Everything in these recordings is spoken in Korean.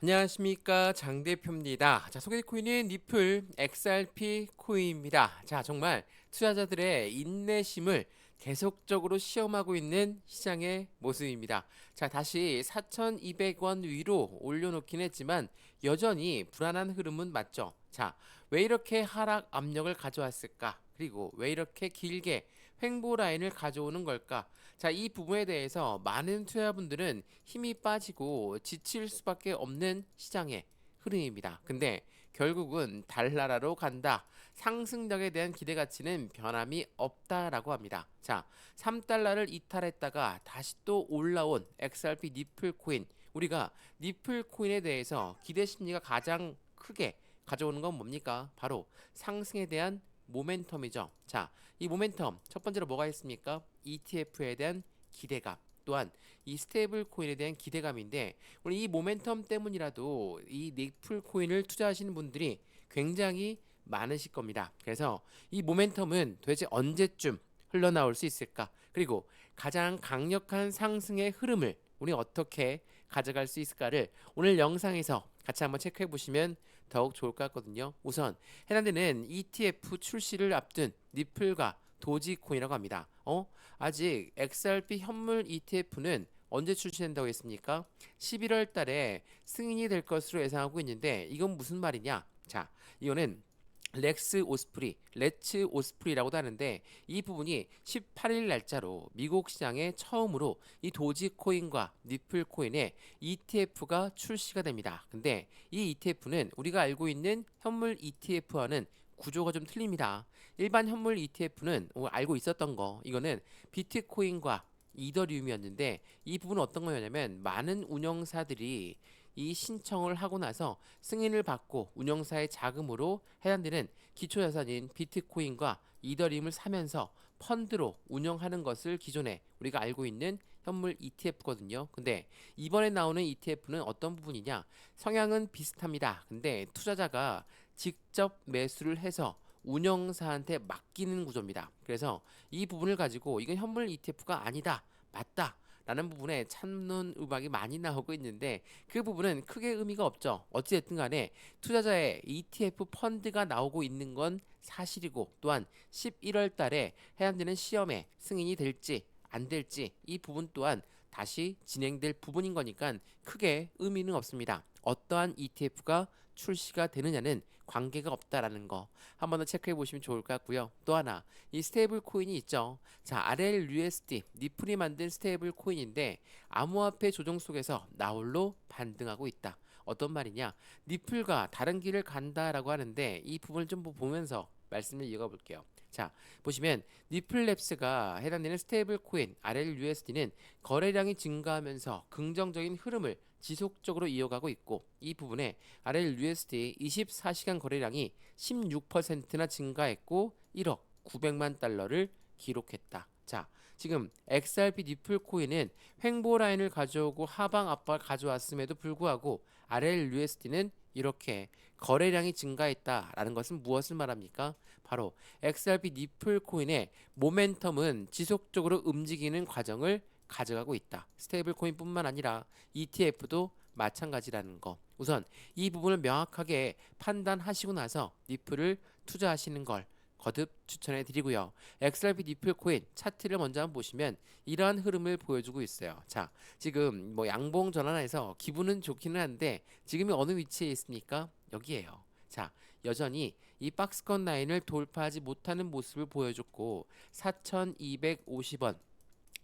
안녕하십니까 장 대표입니다. 자 소개 코인은 니플 XRP 코인입니다. 자 정말 투자자들의 인내심을 계속적으로 시험하고 있는 시장의 모습입니다. 자 다시 4,200원 위로 올려놓긴 했지만 여전히 불안한 흐름은 맞죠. 자 왜 이렇게 하락 압력을 가져왔을까? 그리고 왜 이렇게 길게 횡보 라인을 가져오는 걸까? 자, 이 부분에 대해서 많은 투자분들은 힘이 빠지고 지칠 수밖에 없는 시장의 흐름입니다. 근데 결국은 달나라로 간다. 상승력에 대한 기대 가치는 변함이 없다라고 합니다. 자, 3달러를 이탈했다가 다시 또 올라온 XRP 니플 코인. 우리가 니플 코인에 대해서 기대 심리가 가장 크게 가져오는 건 뭡니까? 바로 상승에 대한 모멘텀이죠. 자, 이 모멘텀 첫 번째로 뭐가 있습니까? ETF에 대한 기대감. 또한 이 스테이블 코인에 대한 기대감인데 오늘 이 모멘텀 때문이라도 이 니플 코인을 투자하시는 분들이 굉장히 많으실 겁니다. 그래서 이 모멘텀은 도대체 언제쯤 흘러나올 수 있을까? 그리고 가장 강력한 상승의 흐름을 우리 어떻게 가져갈 수 있을까를 오늘 영상에서 같이 한번 체크해 보시면 더욱 좋을 것 같거든요. 우선 해당되는 ETF 출시를 앞둔 니플과 도지코인이라고 합니다. 어? 아직 XRP 현물 ETF는 언제 출시된다고 했습니까? 11월 달에 승인이 될 것으로 예상하고 있는데 이건 무슨 말이냐? 자, 이거는 렉스 오스프리, 레츠 오스프리라고도 하는데 이 부분이 18일 날짜로 미국 시장에 처음으로 이 도지코인과 니플코인의 ETF가 출시가 됩니다. 근데 이 ETF는 우리가 알고 있는 현물 ETF와는 구조가 좀 틀립니다. 일반 현물 ETF는 알고 있었던 거 이거는 비트코인과 이더리움이었는데 이 부분은 어떤 거였냐면 많은 운영사들이 이 신청을 하고 나서 승인을 받고 운영사의 자금으로 해당되는 기초자산인 비트코인과 이더리움을 사면서 펀드로 운영하는 것을 기존에 우리가 알고 있는 현물 ETF거든요. 근데 이번에 나오는 ETF는 어떤 부분이냐? 성향은 비슷합니다. 근데 투자자가 직접 매수를 해서 운영사한테 맡기는 구조입니다. 그래서 이 부분을 가지고 이건 현물 ETF가 아니다. 맞다. 라는 부분에 참는 음악이 많이 나오고 있는데 그 부분은 크게 의미가 없죠. 어찌됐든 간에 투자자의 ETF 펀드가 나오고 있는 건 사실이고 또한 11월 달에 해당되는 시험에 승인이 될지 안 될지 이 부분 또한 다시 진행될 부분인 거니까 크게 의미는 없습니다. 어떠한 ETF가 출시가 되느냐는 관계가 없다라는 거 한 번 더 체크해 보시면 좋을 것 같고요. 또 하나 이 스테이블 코인이 있죠. 자 RLUSD 니플이 만든 스테이블 코인인데 암호화폐 조정 속에서 나홀로 반등하고 있다. 어떤 말이냐? 니플과 다른 길을 간다라고 하는데 이 부분을 좀 보면서 말씀을 이어가 볼게요. 자, 보시면 니플랩스가 해당되는 스테이블 코인 RLUSD는 거래량이 증가하면서 긍정적인 흐름을 지속적으로 이어가고 있고 이 부분에 RLUSD 24시간 거래량이 16%나 증가했고 1억 900만 달러를 기록했다. 자, 지금 XRP 니플 코인은 횡보 라인을 가져오고 하방 압박을 가져왔음에도 불구하고 RLUSD는 이렇게 거래량이 증가했다라는 것은 무엇을 말합니까? 바로 XRP 니플 코인의 모멘텀은 지속적으로 움직이는 과정을 가져가고 있다. 스테이블 코인뿐만 아니라 ETF도 마찬가지라는 거. 우선 이 부분을 명확하게 판단하시고 나서 니플을 투자하시는 걸 거듭 추천해 드리고요. XRP 니플 코인 차트를 먼저 한번 보시면 이러한 흐름을 보여주고 있어요. 자, 지금 뭐 양봉 전환해서 기분은 좋기는 한데 지금이 어느 위치에 있습니까? 여기에요. 자, 여전히 이 박스권 라인을 돌파하지 못하는 모습을 보여줬고 4,250원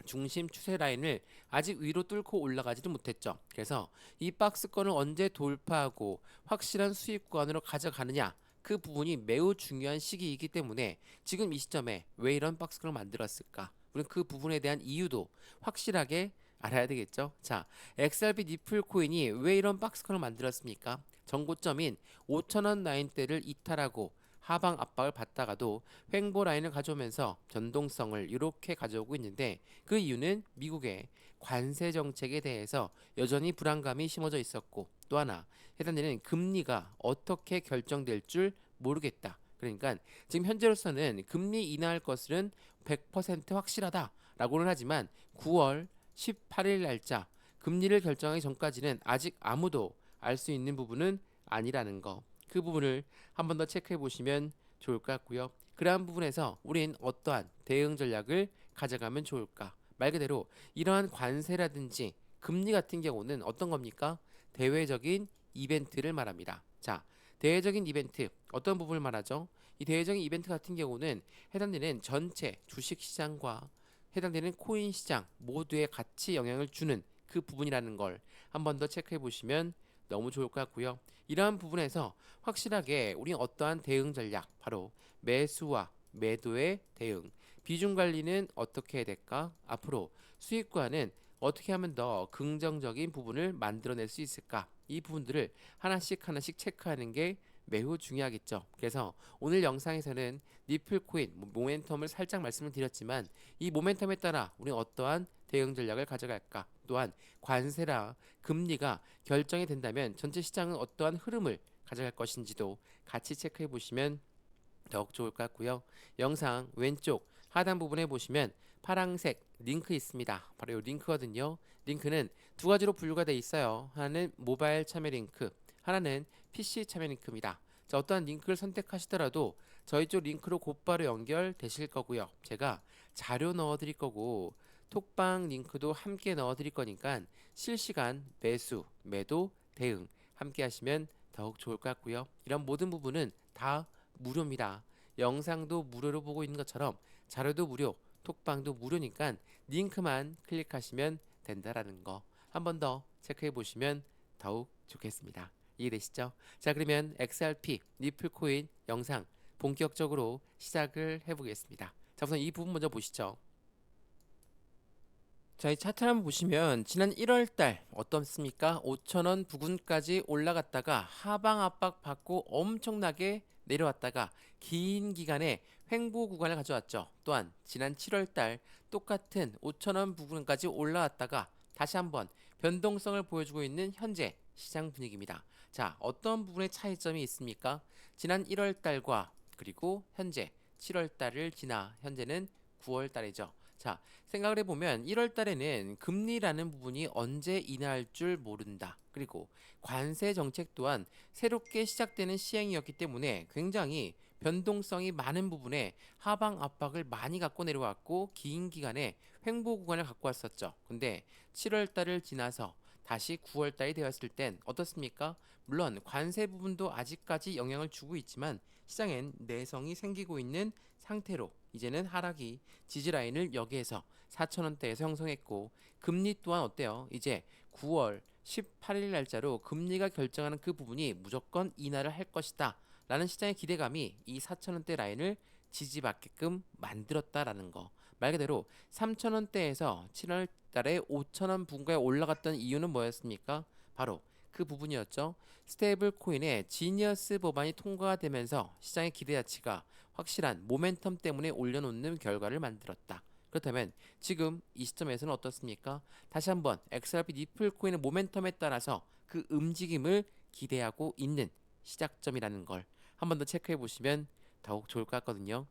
중심 추세 라인을 아직 위로 뚫고 올라가지도 못했죠. 그래서 이 박스권을 언제 돌파하고 확실한 수익 구간으로 가져가느냐 그 부분이 매우 중요한 시기이기 때문에 지금 이 시점에 왜 이런 박스권을 만들었을까? 우리는 그 부분에 대한 이유도 확실하게 알아야 되겠죠. 자, XRP 니플 코인이 왜 이런 박스권을 만들었습니까? 전고점인 5천원 라인대를 이탈하고 하방 압박을 받다가도 횡보 라인을 가져오면서 변동성을 이렇게 가져오고 있는데 그 이유는 미국의 관세 정책에 대해서 여전히 불안감이 심어져 있었고 또 하나 해당되는 금리가 어떻게 결정될 줄 모르겠다. 그러니까 지금 현재로서는 금리 인하할 것은 100% 확실하다라고는 하지만 9월 18일 날짜 금리를 결정하기 전까지는 아직 아무도 알 수 있는 부분은 아니라는 거. 그 부분을 한 번 더 체크해 보시면 좋을 것 같고요. 그러한 부분에서 우린 어떠한 대응 전략을 가져가면 좋을까? 말 그대로 이러한 관세라든지 금리 같은 경우는 어떤 겁니까? 대외적인 이벤트를 말합니다. 자, 대외적인 이벤트 어떤 부분을 말하죠? 이 대외적인 이벤트 같은 경우는 해당되는 전체 주식 시장과 해당되는 코인 시장 모두에 같이 영향을 주는 그 부분이라는 걸 한 번 더 체크해 보시면 너무 좋을 것 같고요. 이러한 부분에서 확실하게 우리 어떠한 대응 전략 바로 매수와 매도의 대응 비중 관리는 어떻게 해야 될까? 앞으로 수익과는 어떻게 하면 더 긍정적인 부분을 만들어낼 수 있을까? 이 부분들을 하나씩 하나씩 체크하는 게 매우 중요하겠죠. 그래서 오늘 영상에서는 니플 코인 뭐 모멘텀을 살짝 말씀을 드렸지만 이 모멘텀에 따라 우리는 어떠한 대응 전략을 가져갈까? 또한 관세라 금리가 결정이 된다면 전체 시장은 어떠한 흐름을 가져갈 것인지도 같이 체크해 보시면 더욱 좋을 것 같고요. 영상 왼쪽 하단 부분에 보시면 파랑색 링크 있습니다. 바로 이 링크거든요. 링크는 두 가지로 분류가 되어 있어요. 하나는 모바일 참여 링크, 하나는 PC 참여 링크입니다. 자, 어떠한 링크를 선택하시더라도 저희 쪽 링크로 곧바로 연결되실 거고요. 제가 자료 넣어 드릴 거고 톡방 링크도 함께 넣어 드릴 거니까 실시간 매수, 매도, 대응 함께 하시면 더욱 좋을 것 같고요. 이런 모든 부분은 다 무료입니다. 영상도 무료로 보고 있는 것처럼 자료도 무료, 톡방도 무료니까 링크만 클릭하시면 된다라는 거 한 번 더 체크해 보시면 더욱 좋겠습니다. 이해되시죠? 자 그러면 XRP 니플 코인 영상 본격적으로 시작을 해보겠습니다. 자 우선 이 부분 먼저 보시죠. 자, 이 차트를 한번 보시면 지난 1월 달 어떻습니까? 5천원 부근까지 올라갔다가 하방 압박 받고 엄청나게 내려왔다가 긴 기간의 횡보 구간을 가져왔죠. 또한 지난 7월 달 똑같은 5천원 부근까지 올라왔다가 다시 한번 변동성을 보여주고 있는 현재 시장 분위기입니다. 자, 어떤 부분에 차이점이 있습니까? 지난 1월 달과 그리고 현재 7월 달을 지나 현재는 9월 달이죠. 자, 생각을 해보면 1월 달에는 금리라는 부분이 언제 인하할 줄 모른다. 그리고 관세 정책 또한 새롭게 시작되는 시행이었기 때문에 굉장히 변동성이 많은 부분에 하방 압박을 많이 갖고 내려왔고 긴 기간에 횡보 구간을 갖고 왔었죠. 근데 7월 달을 지나서 다시 9월 달이 되었을 땐 어떻습니까? 물론 관세 부분도 아직까지 영향을 주고 있지만 시장엔 내성이 생기고 있는 상태로 이제는 하락이 지지라인을 여기에서 4천원대에서 형성했고 금리 또한 어때요? 이제 9월 18일 날짜로 금리가 결정하는 그 부분이 무조건 인하를 할 것이다 라는 시장의 기대감이 이 4천원대 라인을 지지받게끔 만들었다라는 거. 말 그대로 3천원대에서 7월 달에 5천원 분가에 올라갔던 이유는 뭐였습니까? 바로 그 부분이었죠. 스테이블 코인의 지니어스 법안이 통과가 되면서 시장의 기대 가치가 확실한 모멘텀 때문에 올려놓는 결과를 만들었다. 그렇다면 지금 이 시점에서는 어떻습니까? 다시 한번 XRP 니플 코인의 모멘텀에 따라서 그 움직임을 기대하고 있는 시작점이라는 걸 한 번 더 체크해 보시면 더욱 좋을 것 같거든요.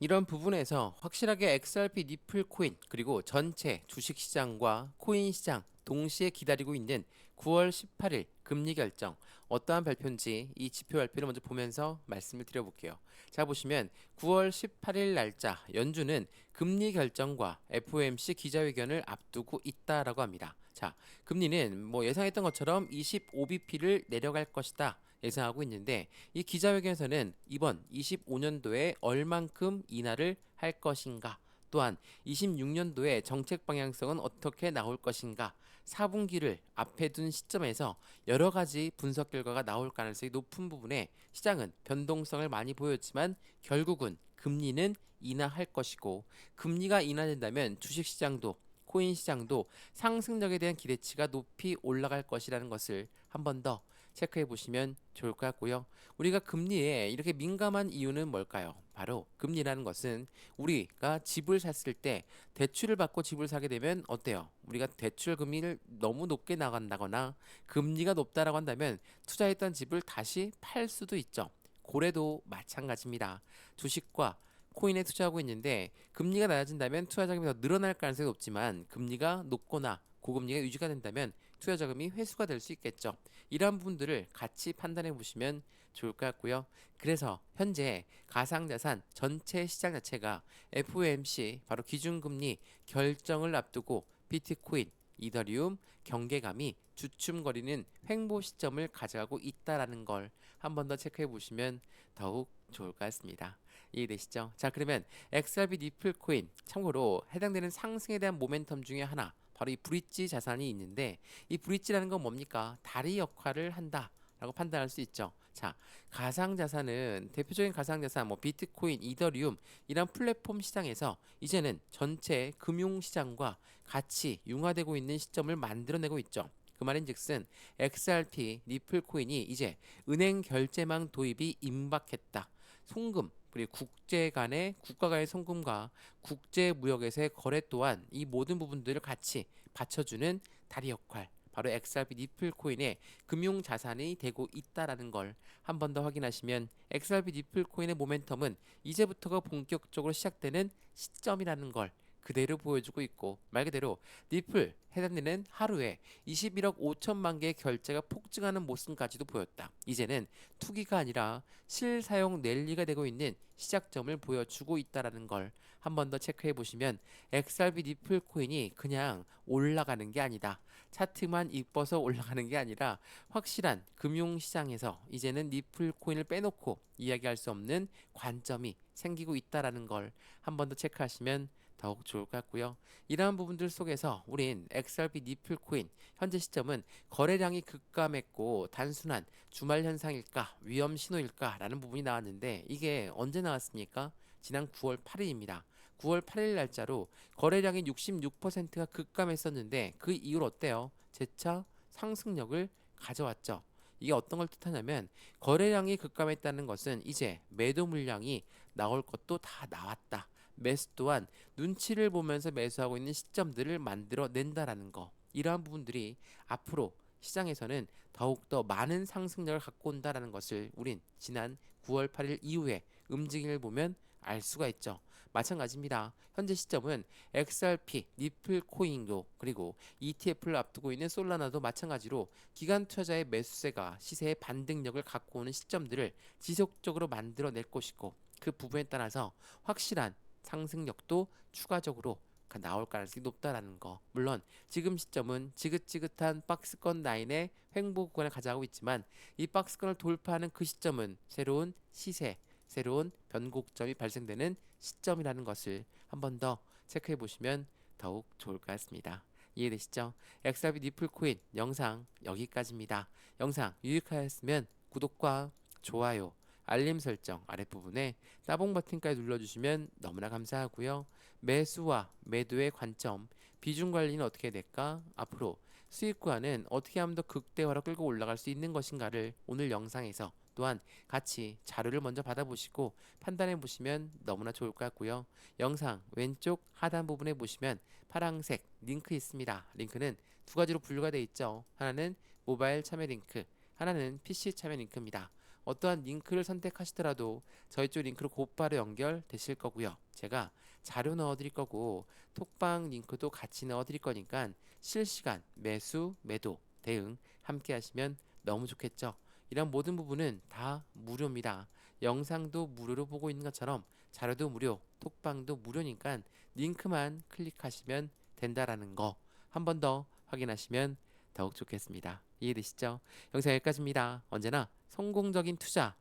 이런 부분에서 확실하게 XRP 니플 코인 그리고 전체 주식 시장과 코인 시장 동시에 기다리고 있는 9월 18일 금리 결정 어떠한 발표인지 이 지표 발표를 먼저 보면서 말씀을 드려볼게요. 자 보시면 9월 18일 날짜 연준은 금리 결정과 FOMC 기자회견을 앞두고 있다라고 합니다. 자 금리는 뭐 예상했던 것처럼 25bp를 내려갈 것이다. 예상하고 있는데 이 기자회견에서는 이번 25년도에 얼만큼 인하를 할 것인가 또한 26년도에 정책 방향성은 어떻게 나올 것인가 4분기를 앞에 둔 시점에서 여러 가지 분석 결과가 나올 가능성이 높은 부분에 시장은 변동성을 많이 보였지만 결국은 금리는 인하할 것이고 금리가 인하된다면 주식 시장도 코인 시장도 상승력에 대한 기대치가 높이 올라갈 것이라는 것을 한 번 더 체크해 보시면 좋을 것 같고요. 우리가 금리에 이렇게 민감한 이유는 뭘까요? 바로 금리라는 것은 우리가 집을 샀을 때 대출을 받고 집을 사게 되면 어때요? 우리가 대출 금리를 너무 높게 나간다거나 금리가 높다라고 한다면 투자했던 집을 다시 팔 수도 있죠. 고래도 마찬가지입니다. 주식과 코인에 투자하고 있는데 금리가 낮아진다면 투자 자금이 더 늘어날 가능성이 높지만 금리가 높거나 고금리가 유지가 된다면 투자 자금이 회수가 될 수 있겠죠. 이러한 부분들을 같이 판단해 보시면 좋을 것 같고요. 그래서 현재 가상자산 전체 시장 자체가 FOMC 바로 기준금리 결정을 앞두고 비트코인, 이더리움, 경계감이 주춤거리는 횡보 시점을 가져가고 있다라는 걸 한 번 더 체크해 보시면 더욱 좋을 것 같습니다. 이해되시죠? 자 그러면 XRP 니플 코인 참고로 해당되는 상승에 대한 모멘텀 중에 하나 바로 이 브릿지 자산이 있는데 이 브릿지라는 건 뭡니까? 다리 역할을 한다 라고 판단할 수 있죠. 자 가상 자산은 대표적인 가상 자산 뭐 비트코인, 이더리움 이런 플랫폼 시장에서 이제는 전체 금융 시장과 같이 융화되고 있는 시점을 만들어내고 있죠. 그 말인즉슨 XRP 니플 코인이 이제 은행 결제망 도입이 임박했다. 송금 그리고 국제 간의 국가 간의 송금과 국제 무역에서의 거래 또한 이 모든 부분들을 같이 받쳐주는 다리 역할 바로 XRP 니플 코인의 금융 자산이 되고 있다라는 걸 한 번 더 확인하시면 XRP 니플 코인의 모멘텀은 이제부터가 본격적으로 시작되는 시점이라는 걸 그대로 보여주고 있고 말 그대로 니플 해당되는 하루에 21억 5천만 개의 결제가 폭증하는 모습까지도 보였다. 이제는 투기가 아니라 실사용 랠리가 되고 있는 시작점을 보여주고 있다라는 걸 한 번 더 체크해 보시면 XRP 니플 코인이 그냥 올라가는 게 아니다. 차트만 이뻐서 올라가는 게 아니라 확실한 금융 시장에서 이제는 니플 코인을 빼놓고 이야기할 수 없는 관점이 생기고 있다라는 걸 한 번 더 체크하시면 더욱 좋을 것 같고요. 이러한 부분들 속에서 우린 XRP 니플 코인 현재 시점은 거래량이 급감했고 단순한 주말 현상일까 위험 신호일까라는 부분이 나왔는데 이게 언제 나왔습니까? 지난 9월 8일입니다. 9월 8일 날짜로 거래량이 66%가 급감했었는데 그 이후로 어때요? 재차 상승력을 가져왔죠. 이게 어떤 걸 뜻하냐면 거래량이 급감했다는 것은 이제 매도 물량이 나올 것도 다 나왔다. 매수 또한 눈치를 보면서 매수하고 있는 시점들을 만들어 낸다라는 거. 이러한 부분들이 앞으로 시장에서는 더욱더 많은 상승력을 갖고 온다라는 것을 우린 지난 9월 8일 이후에 움직임을 보면 알 수가 있죠. 마찬가지입니다. 현재 시점은 XRP, 니플 코인도 그리고 ETF를 앞두고 있는 솔라나도 마찬가지로 기관 투자자의 매수세가 시세의 반등력을 갖고 오는 시점들을 지속적으로 만들어낼 것이고 그 부분에 따라서 확실한 상승력도 추가적으로 나올 가능성이 높다라는 거. 물론 지금 시점은 지긋지긋한 박스권 라인의 횡보 구간을 가져가고 있지만 이 박스권을 돌파하는 그 시점은 새로운 시세, 새로운 변곡점이 발생되는 시점이라는 것을 한 번 더 체크해 보시면 더욱 좋을 것 같습니다. 이해되시죠? XRP 니플 코인 영상 여기까지입니다. 영상 유익하였으면 구독과 좋아요, 알림 설정 아랫부분에 따봉 버튼까지 눌러주시면 너무나 감사하고요. 매수와 매도의 관점, 비중 관리는 어떻게 될까? 앞으로 수익 구간은 어떻게 하면 더 극대화로 끌고 올라갈 수 있는 것인가를 오늘 영상에서 또한 같이 자료를 먼저 받아보시고 판단해 보시면 너무나 좋을 것 같고요. 영상 왼쪽 하단 부분에 보시면 파랑색 링크 있습니다. 링크는 두 가지로 분류가 되어 있죠. 하나는 모바일 참여 링크, 하나는 PC 참여 링크입니다. 어떠한 링크를 선택하시더라도 저희 쪽 링크로 곧바로 연결되실 거고요. 제가 자료 넣어드릴 거고 톡방 링크도 같이 넣어드릴 거니까 실시간 매수, 매도, 대응 함께 하시면 너무 좋겠죠. 이런 모든 부분은 다 무료입니다. 영상도 무료로 보고 있는 것처럼 자료도 무료, 톡방도 무료니까 링크만 클릭하시면 된다라는 거 한 번 더 확인하시면 더욱 좋겠습니다. 이해되시죠? 영상 여기까지입니다. 언제나 성공적인 투자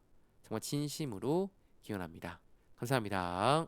정말 진심으로 기원합니다. 감사합니다.